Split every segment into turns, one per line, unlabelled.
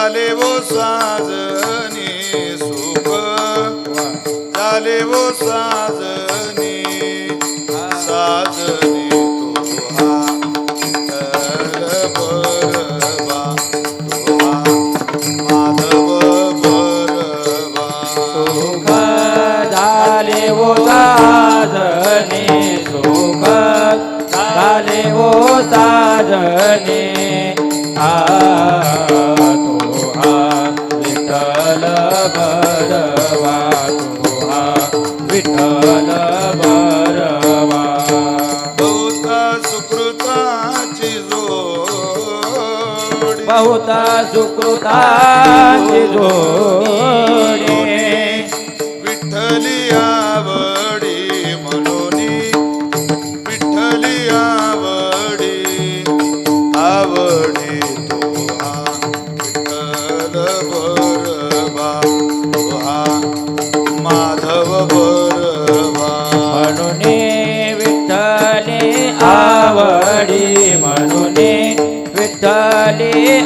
झाले वो साजनी सुख. झाले वो साजनी साजनी सुकृताची जोडी. विठ्ठली आवडी मनोनी विठ्ठली आवडी आवडी तो हा विठ्ठल बरबा माधव बरबा
म्हणून विठ्ठले आवडी म्हणून विठ्ठले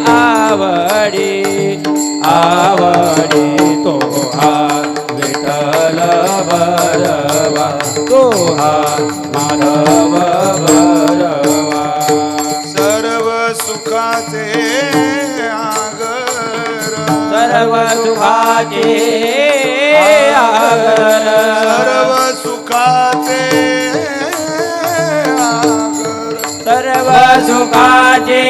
आवडी आवडी तो हा विठ्ठल बरवा तो हा माधव बरवा
सर्व सुखाचे आगर.
सर्व सुखाचे आगर.
सर्व सुखाचे आगर.
सर्व सुखाचे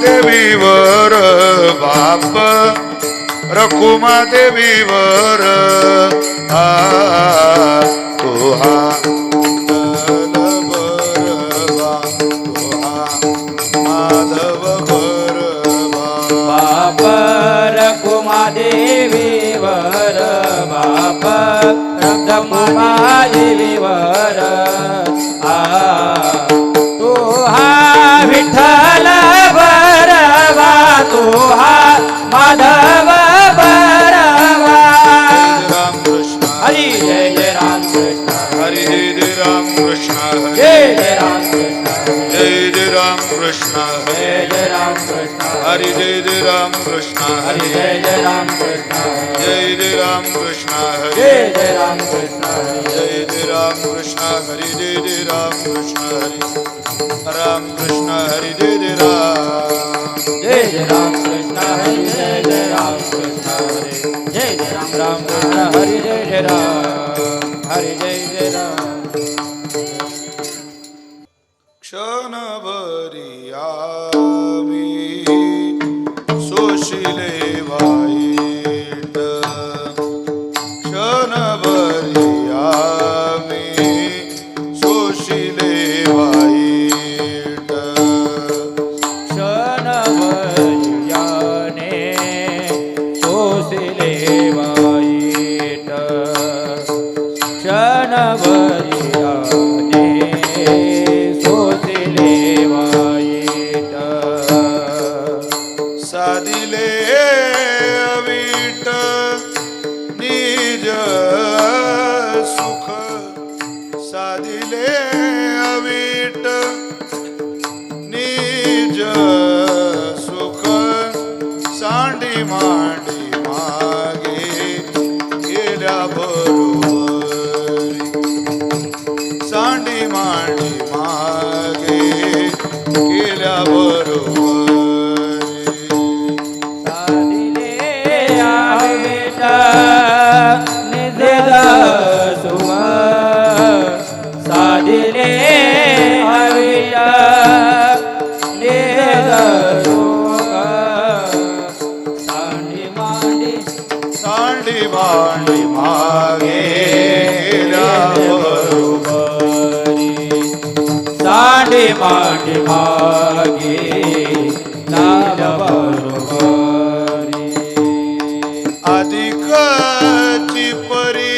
देवीवर बाप रखुमा देवीवर आ तो हा बरबा तो हा माधव बरबा
बाप रकुमादेवीवर जय जय राम कृष्ण
हरी जय
जय राम कृष्ण
जय जय राम कृष्ण हरी
जय जय राम कृष्ण
जय जय राम कृष्ण
हरी जय जय राम कृष्ण
हरी
राम कृष्ण
हरी जय जय राम जय जय राम
कृष्ण हरी जय जय राम कृष्ण हरी जय जय राम राम कृष्ण हरी जय जय राम हरी जय जय राम
karşılayı var सुख साधिले अवीट। निज सुख सांडी
मांडी मा मांडी मांडी मागे बरोबरी सांडे मांडी मागे
अधिकाची परी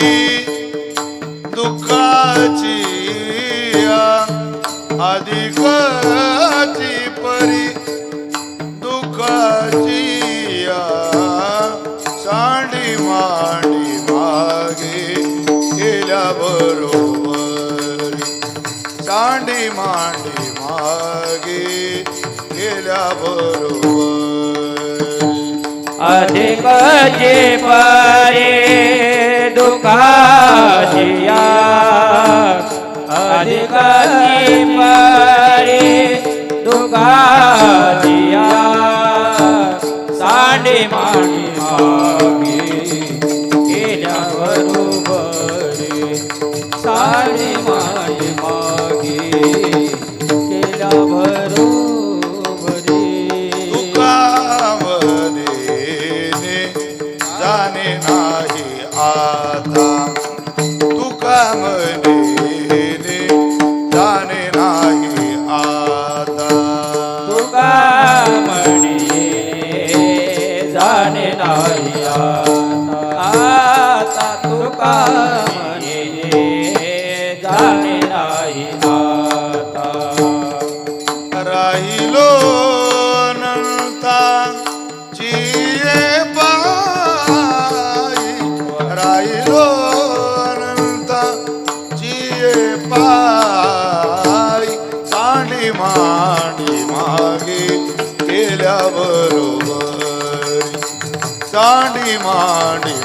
दुःखाची अधिक मांडी मागे गेल्या बरोबर. सांडी मांडी मागे गेल्या बरोबर.
अधिक जे परे दुःखाचिया बरोबरे सांडे मांडी मागे केल्या बरोबरे
जाणे नाही आता. सांडी मांडी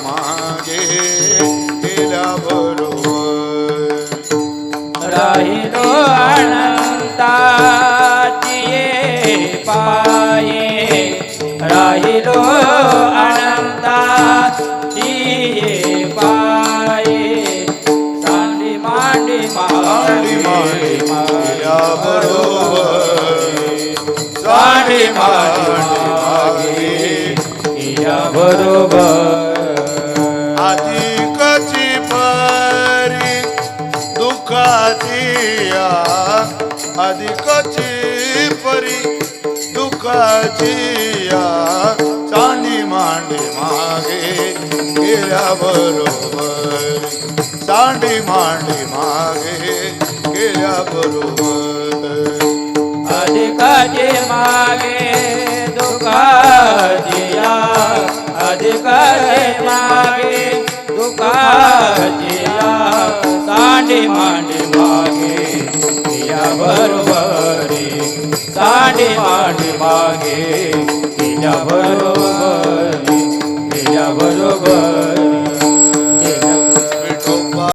बरोबर. अधिकची परी दुःखाची अधिकची परी दुःखाची चांदी मांडी मागे गेल्या बरोबर. चांदी मांडी मागे गेल्या बरोबर.
अधिकाचे मागे दुःखाचिया अधिकाचे मागे दुःखाचिया सांडे मांडे मागे या बरोबरी सांडे मांडे मागे बरोबरी बरोबर